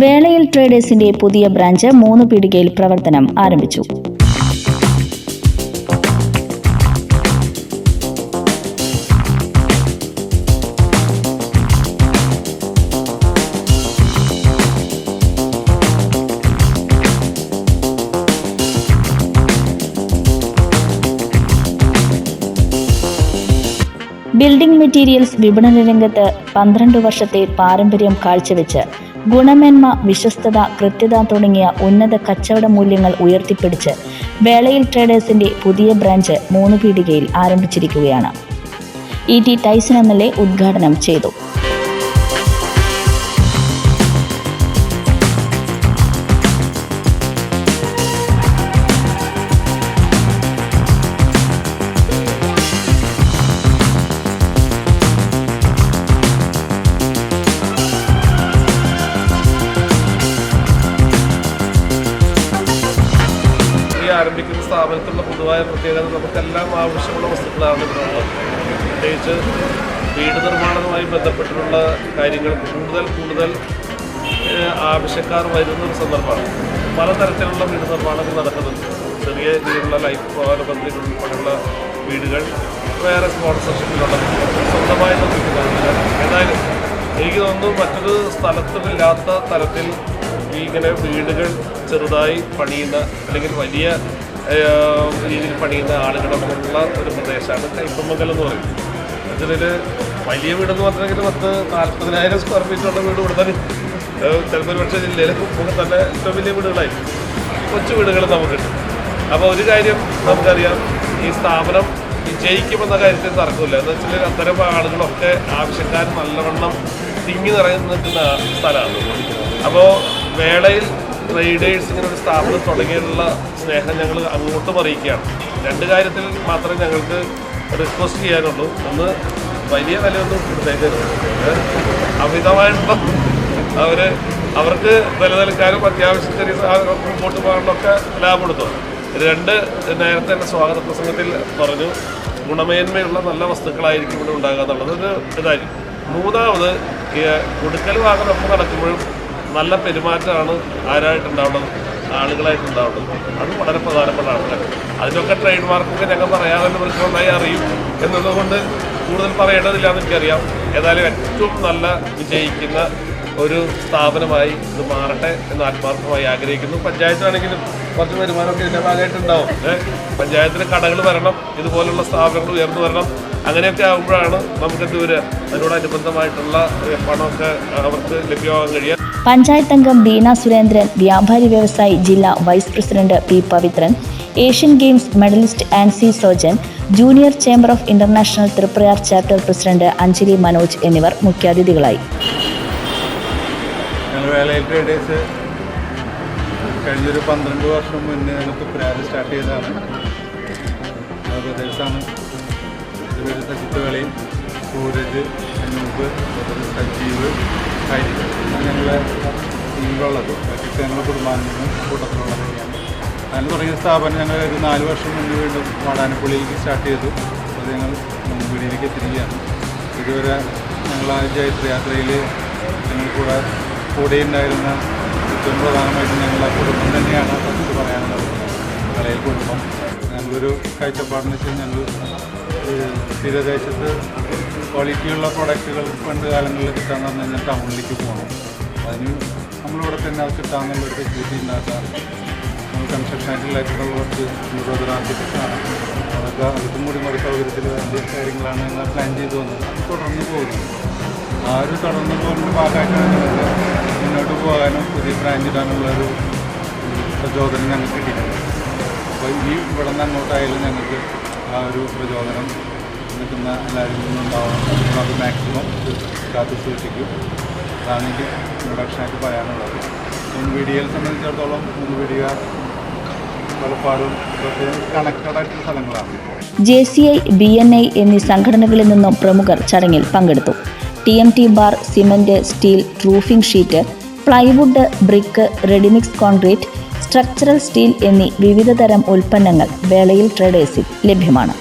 വേളയിൽ ട്രേഡേഴ്സിന്റെ പുതിയ ബ്രാഞ്ച് മൂന്ന് പീടികയിൽ പ്രവർത്തനം ആരംഭിച്ചു. ബിൽഡിംഗ് മെറ്റീരിയൽസ് വിപണന രംഗത്ത് പന്ത്രണ്ട് വർഷത്തെ പാരമ്പര്യം കാഴ്ചവെച്ച് ഗുണമേന്മ വിശ്വസ്തത കൃത്യത തുടങ്ങിയ ഉന്നത കച്ചവട മൂല്യങ്ങൾ ഉയർത്തിപ്പിടിച്ച് വേളയിൽ ട്രേഡേഴ്സിന്റെ പുതിയ ബ്രാഞ്ച് മൂന്ന് പീടികയിൽ ആരംഭിച്ചിരിക്കുകയാണ്. E T Tyson M L A ഉദ്ഘാടനം ചെയ്തു. ആരംഭിക്കുന്ന സ്ഥാപനത്തിലുള്ള പൊതുവായ പ്രത്യേകത നമുക്കെല്ലാം ആവശ്യമുള്ള വസ്തുക്കളാണ് ഇവിടെ പ്രത്യേകിച്ച് വീട് നിർമ്മാണവുമായി ബന്ധപ്പെട്ടിട്ടുള്ള കാര്യങ്ങൾ കൂടുതൽ കൂടുതൽ ആവശ്യക്കാർ വരുന്ന ഒരു സന്ദർഭമാണ്. പലതരത്തിലുള്ള വീട് നിർമ്മാണങ്ങൾ നടക്കുന്നുണ്ട്. ചെറിയ രീതിയിലുള്ള ലൈഫ് ഭവന പദ്ധതികൾ ഉൾപ്പെടെയുള്ള വീടുകൾ വേറെ സ്പോൺസർഷിപ്പിലുള്ള സ്വന്തമായി നിർമ്മിക്കുന്നവരുണ്ട് ഏതായാലും എനിക്ക് തോന്നുന്നു മറ്റൊരു സ്ഥലത്തുമില്ലാത്ത തരത്തിൽ ഇങ്ങനെ വീടുകൾ ചെറുതായി പണിയുന്ന അല്ലെങ്കിൽ വലിയ രീതിയിൽ പണിയുന്ന ആളുകളൊക്കെയുള്ള ഒരു പ്രദേശമാണ് കൈപ്പമംഗലം എന്ന് പറയുന്നത്. അതിൽ വലിയ വീടെന്ന് പറഞ്ഞെങ്കിൽ പത്ത് നാൽപ്പതിനായിരം സ്ക്വയർ ഫീറ്റുള്ള വീട് തന്നെ. ചിലപ്പോൾ പക്ഷേ നമുക്ക് തന്നെ ഏറ്റവും വലിയ വീടുകളായിരിക്കും. കൊച്ചു വീടുകൾ നമുക്ക് കിട്ടും അപ്പോൾ ഒരു കാര്യം നമുക്കറിയാം ഈ സ്ഥാപനം വിജയിക്കുമെന്ന കാര്യത്തിൽ തർക്കമില്ല. എന്ന് വെച്ചാൽ അത്തരം ആളുകളൊക്കെ ആവശ്യക്കാർ നല്ലവണ്ണം തിങ്ങി നിറഞ്ഞു നിൽക്കുന്ന സ്ഥലമാണ്. അപ്പോൾ വേളയിൽ ട്രേഡേഴ്സ് ഇങ്ങനെ ഒരു സ്ഥാപനം തുടങ്ങിയുള്ള സ്നേഹം ഞങ്ങൾ അങ്ങോട്ടും അറിയിക്കുകയാണ്. രണ്ട് കാര്യത്തിൽ മാത്രമേ ഞങ്ങൾക്ക് റിക്വസ്റ്റ് ചെയ്യാനുള്ളൂ. ഒന്ന് വലിയ വിലയൊന്നും കൊടുത്തേക്കരുത് അമിതമായിട്ടുള്ള അവർ അവർക്ക് വില നൽകാനും അത്യാവശ്യം ചെറിയ സാധനങ്ങൾക്ക് മുമ്പോട്ട് പോകാനൊക്കെ ലാഭം കൊടുത്തു രണ്ട് നേരത്തെ തന്നെ സ്വാഗത പ്രസംഗത്തിൽ പറഞ്ഞു ഗുണമേന്മയുള്ള നല്ല വസ്തുക്കളായിരിക്കും ഇവിടെ ഉണ്ടാകുക എന്നുള്ളത്. ഒരു ഇതായിരിക്കും. മൂന്നാമത് കൊടുക്കൽ വാങ്ങലൊക്കെ നടക്കുമ്പോഴും നല്ല പെരുമാറ്റമാണ് ആരായിട്ടുണ്ടാവുന്നത് ആളുകളായിട്ടുണ്ടാവുന്നത് അത് വളരെ പ്രധാനപ്പെട്ട ആൾക്കാർ. അതിനൊക്കെ ട്രേഡ് മാർക്കൊക്കെ ഞങ്ങൾ പറയാതെ പ്രശ്നമായി അറിയും എന്നതുകൊണ്ട് കൂടുതൽ പറയേണ്ടതില്ല എന്ന് എനിക്കറിയാം. ഏതായാലും ഏറ്റവും നല്ല വിജയിക്കുന്ന ഒരു സ്ഥാപനമായി ഇത് മാറട്ടെ എന്ന് ആത്മാർത്ഥമായി ആഗ്രഹിക്കുന്നു. പഞ്ചായത്താണെങ്കിലും കുറച്ച് വരുമാനമൊക്കെ ഇതിന്റെ ഭാഗമായിട്ടുണ്ടാവും. പഞ്ചായത്തിന് കടകൾ വരണം ഇതുപോലുള്ള സ്ഥാപനങ്ങൾ ഉയർന്നു വരണം. അങ്ങനെയൊക്കെ ആകുമ്പോഴാണ് നമുക്ക് ദൂരെ അതിനോടനുബന്ധമായിട്ടുള്ള പണമൊക്കെ അവർക്ക് ലഭ്യമാകാൻ കഴിയുക. പഞ്ചായത്ത് അംഗം ബീന സുരേന്ദ്രൻ വ്യാപാരി വ്യവസായി ജില്ലാ vice president P Pavithran Asian Games medallist Ancy Sojan junior chamber of international Thriprayar chapter president Anjali Manoj എന്നിവർ മുഖ്യാതിഥികളായി. കഴിഞ്ഞൊരു പന്ത്രണ്ട് വർഷം മുന്നേ ഞങ്ങൾ തുപ്രാറ് സ്റ്റാർട്ട് ചെയ്തതാണ്. ഇവർ സജിത്ത് വേളയും സൂരജ് അനൂപ് സജീവ് ഹരി ഞങ്ങളെ ടീമിലുള്ളത് ബാക്കിയൊക്കെ കുടുംബാംഗങ്ങൾ കൂട്ടത്തിലുള്ളതൊക്കെയാണ് അങ്ങനെ തുടങ്ങിയ സ്ഥാപനം ഞങ്ങൾ ഒരു നാല് വർഷം മുന്നേ വീണ്ടും വാടാനപ്പുള്ളിയിലേക്ക് സ്റ്റാർട്ട് ചെയ്തു. അത് ഞങ്ങൾ മുൻപീടിയിലേക്ക് എത്തിരിക്കുകയാണ് ഇതുവരെ ഞങ്ങൾ ആ ജൈത്രയാത്രയിൽ ഞങ്ങൾ കൂടെ കൂടെ ഉണ്ടായിരുന്ന ഏറ്റവും പ്രധാനമായിട്ടും ഞങ്ങൾ ആ കുടുംബം തന്നെയാണ് ഫസ്റ്റ് പറയാനുള്ളത്. കളയിൽ കുടുംബം. ഞങ്ങളൊരു കാഴ്ചപ്പാടെന്ന് വെച്ചാൽ ഞങ്ങൾ തീരദേശത്ത് ക്വാളിറ്റിയുള്ള പ്രൊഡക്റ്റുകൾ പണ്ട് കാലങ്ങളിൽ കിട്ടാന്ന് പറഞ്ഞു കഴിഞ്ഞാൽ ടൗണിലേക്ക് പോകണം. അതിന് നമ്മളിവിടെ തന്നെ അത് കിട്ടാമെന്നുള്ളൊരു ഫെസിലിറ്റി ഉണ്ടാക്കാൻ നമ്മൾ കൺസ്ട്രക്ഷൻ ആയിട്ടുള്ള കുറച്ച് നിരോധന ആർക്കിടെക്റ്റാണ് അതൊക്കെ അതും കൂടി മറി സൗകര്യത്തിൽ വേണ്ട കാര്യങ്ങളാണ് ഞങ്ങൾ പ്ലാൻ ചെയ്തു വന്നത്. തുടർന്ന് പോകുന്നു. ആ ഒരു തുടർന്ന് പോകുന്ന ഭാഗമായിട്ടാണ് മുന്നോട്ട് പോകാനും പുതിയ ബ്രാഞ്ച് ഇടാനുള്ള ഒരു പ്രചോദനം ഞങ്ങൾക്ക് കിട്ടിയിട്ടുണ്ട് അപ്പോൾ ഈ ഇവിടെ നിന്ന് അങ്ങോട്ടായാലും ഞങ്ങൾക്ക് ആ ഒരു പ്രചോദനം നിൽക്കുന്ന എല്ലാവരും ഉണ്ടാവണം അത് മാക്സിമം കാത്തു സൂക്ഷിക്കും. അതാണ് എനിക്ക് ഇൻട്രൊഡക്ഷനായിട്ട് പറയാനുള്ളത്. മുൻപീടിയയെ സംബന്ധിച്ചിടത്തോളം മുൻപീടിക പലപ്പാടും ഇതൊക്കെ കണക്റ്റഡ് ആയിട്ടുള്ള സ്ഥലങ്ങളാണ്. J C I B N I എന്നീ സംഘടനകളിൽ നിന്നും പ്രമുഖർ ചടങ്ങിൽ പങ്കെടുത്തു. T M T bar cement steel roofing sheet plywood brick ready mix concrete structural steel എന്നീ വിവിധതരം ഉൽപ്പന്നങ്ങൾ വേളയിൽ ട്രേഡേഴ്സിൽ ലഭ്യമാണ്.